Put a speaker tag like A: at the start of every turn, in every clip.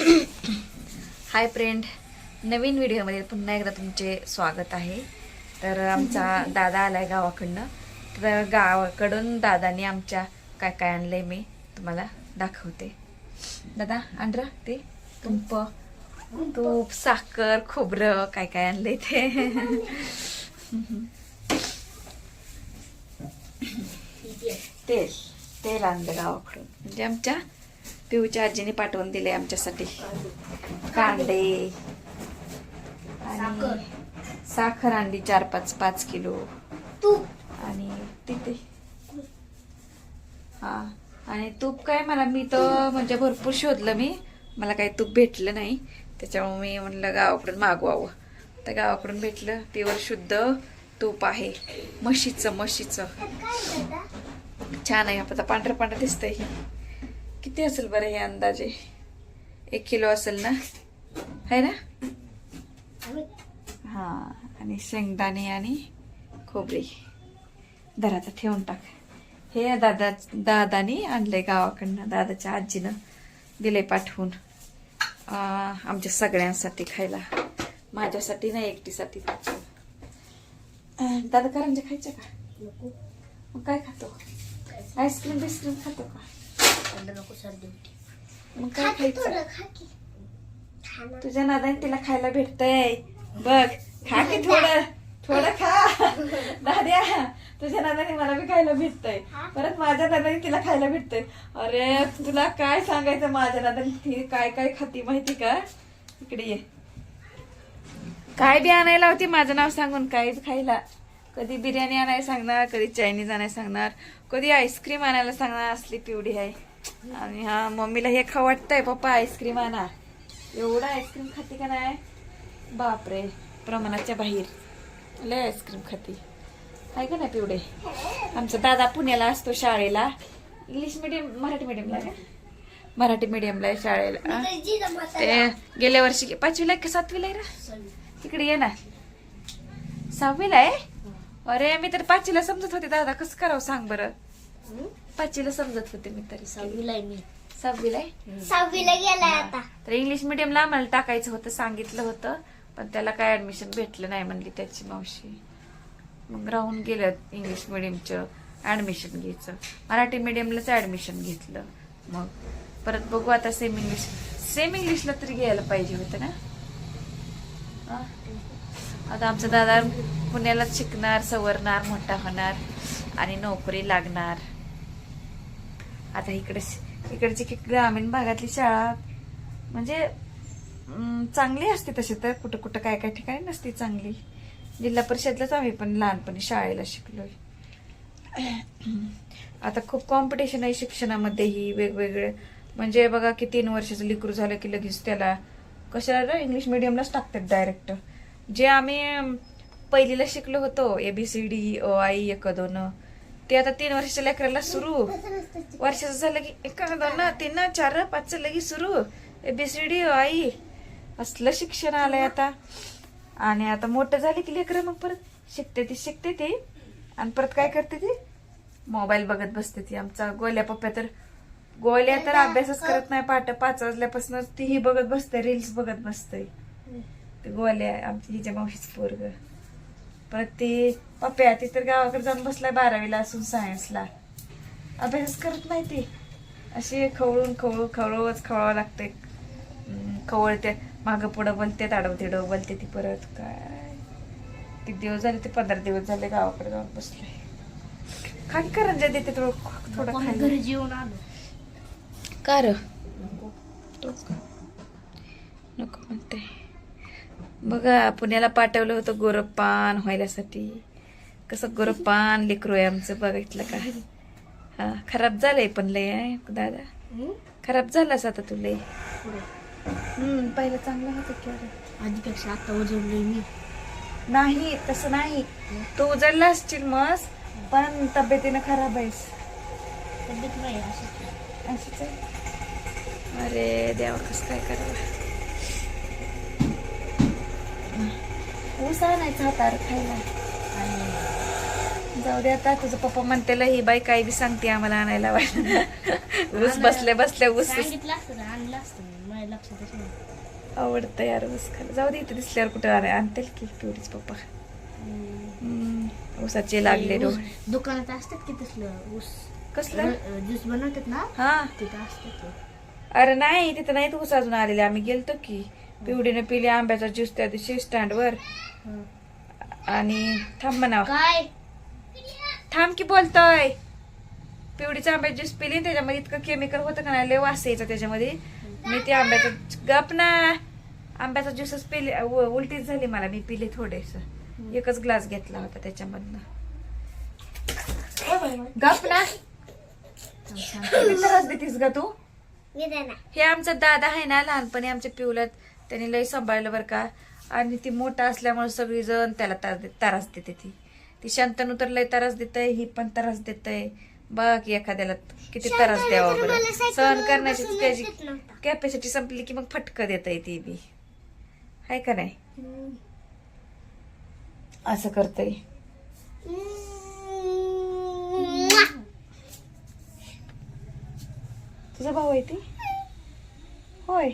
A: Hi friend नवीन व्हिडिओमध्ये पुन्हा एकदा तुमचे स्वागत आहे. तर आमचा दादा आलाय गावाकडनं. तर गावाकडून दादाने आमच्या काय काय आणलंय मी तुम्हाला दाखवते. दादा आणरा ते तुंप तूप साखर खोबरं काय काय आणलंय ते? तेल तेल आणलं गावाकडून. म्हणजे आमच्या पिऊच्या आजीने पाठवून दिले आमच्यासाठी. कांदे आणि साखर. आणली चार पाच पाच किलो.
B: तूप.
A: आणि तिथे. हा. आणि तूप काय मला मी तर म्हणजे भरपूर शोधलं मी. मला काही तूप भेटलं नाही. त्याच्यामुळे मी म्हणलं गावाकडून मागवावं. तर गावाकडून भेटलं प्युअर शुद्ध तूप आहे. म्हशीचं म्हशीचं. छान आहे आता पांढरं पांढरं दिसतंय. हे किती असेल बरं हे अंदाजे? एक किलो असेल ना? है ना? हा आणि शेंगदाणे आणि खोबरी. दराचं ठेवून टाक. हे दादा दादानी आणलंय गावाकडनं दादाच्या आजीनं दिले पाठवून. आमच्या सगळ्यांसाठी खायला. माझ्यासाठी नाही एकटीसाठी अं, दादा करंजा खायच्या का?
B: नको
A: मग काय खातो? आईस्क्रीम बिस्क्रीम खातो का?
B: नको सर्दी होती.
A: मग काय खायचं? तुझ्या नादाने तिला खायला भेटतंय. बघ खा की थोडं थोडं खा. दाद्या तुझ्या नादाने मला बी खायला भेटतंय. परत माझ्या नादाने तिला खायला भेटतंय. अरे तुला काय सांगायचं माझ्या नादाने? ती काय काय खाती माहिती का? इकडे ये. काय बी आणायला होती माझं नाव सांगून काय खायला. कधी बिर्याणी आणायला सांगणार कधी चायनीज आणायला सांगणार कधी आईस्क्रीम आणायला सांगणार असली पिवडी आहे. आणि हा मम्मीला हे खा वाटतंय पप्पा आईस्क्रीम आणा. एवढं आईस्क्रीम खाते का नाही? बापरे प्रमाणाच्या बाहेर. लय आईस्क्रीम खाते. आहे का नाही पिवडे? आमचा दादा पुण्याला असतो शाळेला. इंग्लिश मिडियम मराठी मिडियमला का? मराठी मिडियमला आहे शाळेला. ते गेल्या वर्षी पाचवीला का सातवीला आहे रा? तिकडे ये ना. सहावीला आहे? अरे मी तर पाचवीला समजत होते. दादा कसं करावं सांग बरं. पाचवीला समजत होते मी तरी.
B: सहावीला आहे मी.
A: सहावीला आहे?
B: सहावीला गेलाय आता.
A: तर इंग्लिश मिडियमला आम्हाला टाकायचं होतं सांगितलं होतं. पण त्याला काय ऍडमिशन भेटलं नाही म्हणली त्याची मावशी. मग राहून गेलं इंग्लिश मिडियमचं ऍडमिशन घ्यायचं. मराठी मिडियमलाच ऍडमिशन घेतलं. मग परत बघू आता सेम इंग्लिश सेम इंग्लिशला तरी घ्यायला पाहिजे होतं ना? आता आमचा दादा पुण्यालाच शिकणार सवरणार मोठा होणार आणि नोकरी लागणार. आता इकडे इकडची की ग्रामीण भागातली शाळा म्हणजे चांगली असते तशी तर. कुठं कुठं काय काय ठिकाणी नसते चांगली. जिल्हा परिषदलाच आम्ही पण लहानपणी शाळेला शिकलोय. आता खूप कॉम्पिटिशन आहे शिक्षणामध्येही वेगवेगळे. म्हणजे बघा की तीन वर्षाचं लिकरू झालं की लगेच त्याला कशाला इंग्लिश मिडियमलाच टाकतात डायरेक्ट जे आम्ही पहिलीला शिकलो होतो एबीसीडी ओ आई एक दोन ते आता तीन वर्षाच्या लेकराला सुरू. वर्षाचं झालं की एक दोन तीन चार पाच लगेच सुरू. एबीसीडी ओ आई असलं शिक्षण आलंय आता. आणि आता मोठं झाले की लेकरं मग परत शिकते ती शिकते ती. आणि परत काय करते ती? मोबाईल बघत बसते ती. आमचा गोल्या पप्प्या तर गोल्या तर अभ्यासच करत नाही. पाठ पाच वाजल्यापासून तीही बघत बसते रील्स बघत बसते. ते गोल्या आमची हिच्या मावशीच पोरग. परत ती पप्प्या ती तर गावाकडे जाऊन बसलाय बारावीला असून सायन्सला अभ्यास करत नाही ती. अशी खवळून खवळू खवळवच खवळावं लागतंय. खवळते मागं पुढं बोलते ताडव तिडव बोलते ती परत काय. किती दिवस झाले ते पंधरा दिवस झाले गावाकडे जाऊन बसले खाली करंजा देते थोडं थोडं खाली.
B: घरी जेवण आलो.
A: का र?
B: नको.
A: नको म्हणते. बघा पुण्याला पाठवलं होतं गोरपान व्हायल्यासाठी. कसं गोरपान लेकरू आहे आमचं बघितलं का हा खराब झालंय पण लय आहे दादा? खराब झालास आता तू लय. पहिलं चांगलं होतं की.
B: आधीपेक्षा आता वजवलंय मी.
A: नाही तसं नाही. तू उजळला असशील मस पण तब्येतीनं खराब आहेस.
B: तब्येत नाही असं
A: असंच आहे. अरे देवा कसं काय करावं. ऊस आणायचा हातावर खायला. जाऊ दे आता तुझं पप्पा म्हणतेला ही बाई काही बी सांगते आम्हाला आणायला ऊस बसले बसले ऊस
B: सांगितलं असतं ना आणलं असतं मी. माझ्या लक्षातच नाही.
A: आवडतं यार ऊस खायला. जाऊ दे इथे दिसल्यावर कुठं आणतील की पिवडीच पप्पा. ऊसाचे लागले
B: दुकानात असतात की तसलं ऊस?
A: कसलं?
B: ज्यूस बनवतात ना
A: हा.
B: तिथं असतात.
A: अरे नाही तिथं नाही ऊस अजून आलेले. आम्ही गेलतो की पिवडीने पिले आंब्याचा ज्यूस त्या दिवशी स्टँडवर. आणि थांब म्हणावं.
B: काय?
A: थांब की बोलतोय. पिवडीचा आंब्याचा ज्यूस पिली आणि त्याच्यामध्ये इतकं केमिकल होतं का नाही लय वास यायचा त्याच्यामध्ये. मी ते आंब्याचा गप ना. आंब्याचा ज्यूसच पिले उलटीच झाली मला मी पिले थोडेस. एकच ग्लास घेतला होता त्याच्यामधनं. गप ना. त्रास देतीस का तू? हे आमचा दादा आहे ना लहानपणी आमच्या पिवल्यात त्यांनी लय सांभाळलं बरं का. आणि ती मोठा असल्यामुळे सगळी जण त्याला त्रास दे- त्रास देते ती. ती शांतनू तर लय त्रास देतय ही पण त्रास देतय. बघ की एखाद्याला किती त्रास द्यावा बरं. सहन करण्याची त्याची कॅपॅसिटी संपली की मग फटकं देत ती बी. आहे का नाही? असं करतय. तुझा भाऊ आहे ती? होय.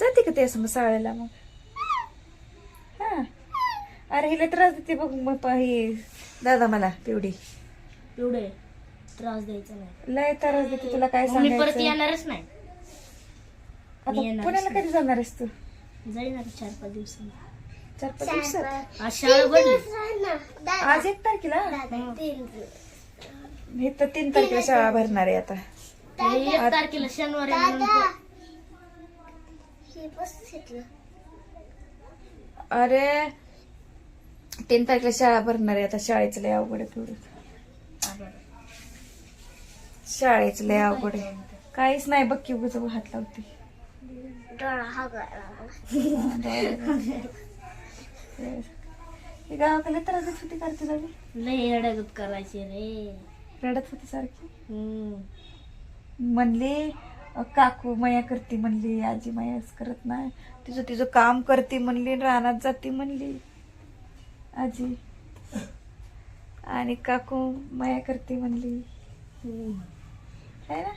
A: जाते का ते असं मग साळ्याला मग? अरे हिला त्रास देते बघ मग प- ही दादा मला पिवडी.
B: एवढे त्रास द्यायचा नाही.
A: लय त्रास देते तुला काय
B: मग मी परत
A: सांगायचं?
B: येणारच नाही.
A: आता
B: येणारच
A: पुण्याला. कधी जाणार आहेस तू?
B: जाईन आता चार पाच दिवसांनी.
A: चार पाच दिवसात?
B: आज शाळा भरली.
A: आज एक तारखेला? हे तर तीन तारखेला शाळा भरणार आहे आता.
B: एक तारखेला शनिवारी म्हणून
A: अरे तीन तारखेला शाळा भरणार आहे आता. शाळेचं लय अवघड आहे पिवडी शाळेचं लय अवघड आहे. काहीच नाही बघ की उगाच हात लावते. गावाकडे त्रास देत होती करते जावी
B: लय अडगत करायचे रे.
A: रडत होती सारखी. म्हणली काकू माया करते म्हणली आजी मायाच करत नाही. तिचं तिचं काम करते म्हणली रानात जाते म्हणली. आजी. आणि काकू माया करते म्हणली. है ना?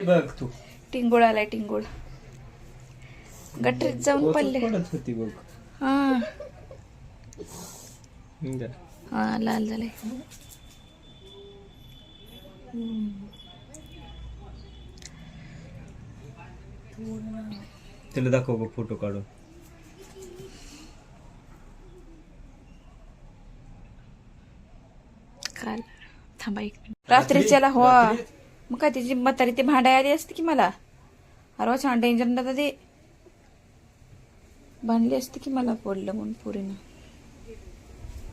C: बघ तू.
A: टिंगोळ आलाय टिंगोळ. गटरीत जाऊन पडले.
C: पडत होती बघ.
A: हा. हा लाल झालंय.
C: तिला दाखव बघ फोटो काढून.
A: काल थांबा एक. रात्रीच्याला हो. मग काय तिची म्हातारी ते भांडाय आली असते की मला? अरे छान डेंजर ना ते. भांडली असते की मला पडलं म्हणून पुरीनं.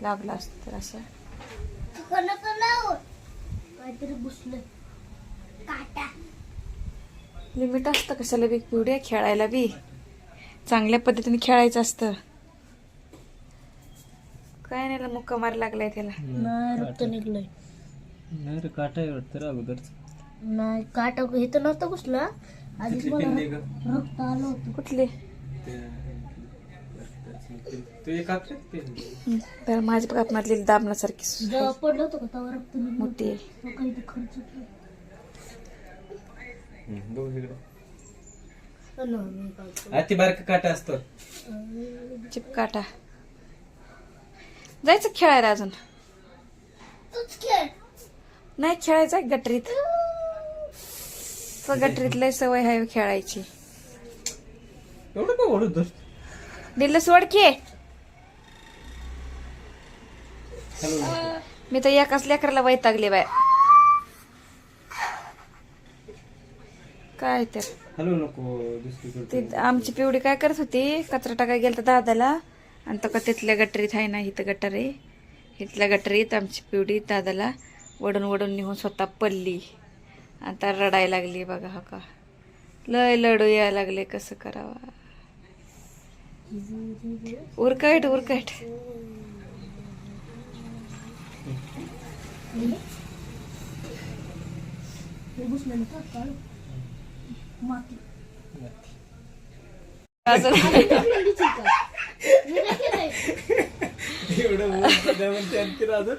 A: लागलं असतं तर असं.
B: काहीतरी घुसलं. काटा.
A: लिमिट असतं कशाला बी? पिवड्या खेळायला बी. चांगल्या पद्धतीने खेळायचं असतं. काय नाही मुक्का मार लागलाय त्याला.
B: नाही रक्त निघलंय.
C: नाही रे काटा आहे वाटतं अगोदरच.
B: नाही काटा इथं नव्हतं घुसला. आधीच मला रक्त आलं होतं.
A: कुठले?
C: तू
A: तर माझ्या कापणातली दाबण्यासारखी
B: पडलं होतं का तेव्हा रक्त निघलं?
A: मोठी आहे.
B: खर्च.
C: बघ
B: हो?
C: अति बारका काटा असतो.
A: जायचं खेळायला अजून? नाही खेळायचं आहे गटरीत. स- गटरीत लय सवय आहे खेळायची.
C: एवढं का ओढत धर
A: दिलं सोड की. मी तर एकाच लेकराला वैतागले बाय. काय तर.
C: हॅलो नको दुसरीकडे
A: ती आमची पिवडी काय करत होती? कचरा टाकाय गेलता दादाला. आणि तो का तिथल्या गटरीत आहे ना इथं गटर. आहे इथल्या गटरीत आमची पिवडी दादाला वडून वडून निघून स्वतः पडली. आता रडायला लागली बघा हा का. लय लढू यायला लागले कसं करावा. उरकट उरकट.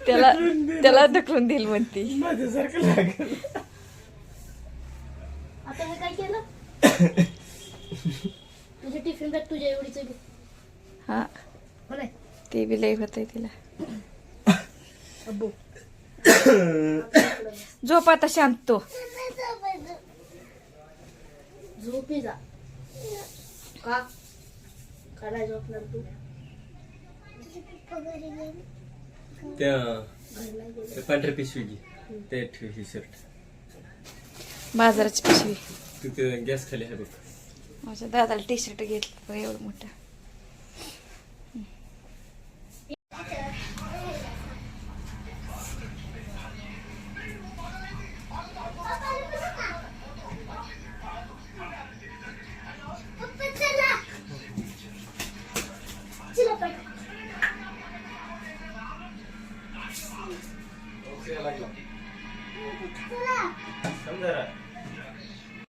A: त्याला त्याला ढकलून देईल म्हणती.
B: आता मी काय केलं? बॅग तुझ्या एवढीच आहे
A: हा.
B: हो नाही
A: ते बी लई होत तिला.
B: अब्बू.
A: झोप आता शांत तो.
B: झोपी जा. का? का नाही झोपणार तू?
C: त्या पिशवी घे. ते ठेव ही शर्ट
A: बाजाराची पिशवी.
C: तू ते गॅस खाली आहे बघ.
A: माझ्या दादाला टी शर्ट घेतलं बघ एवढं मोठं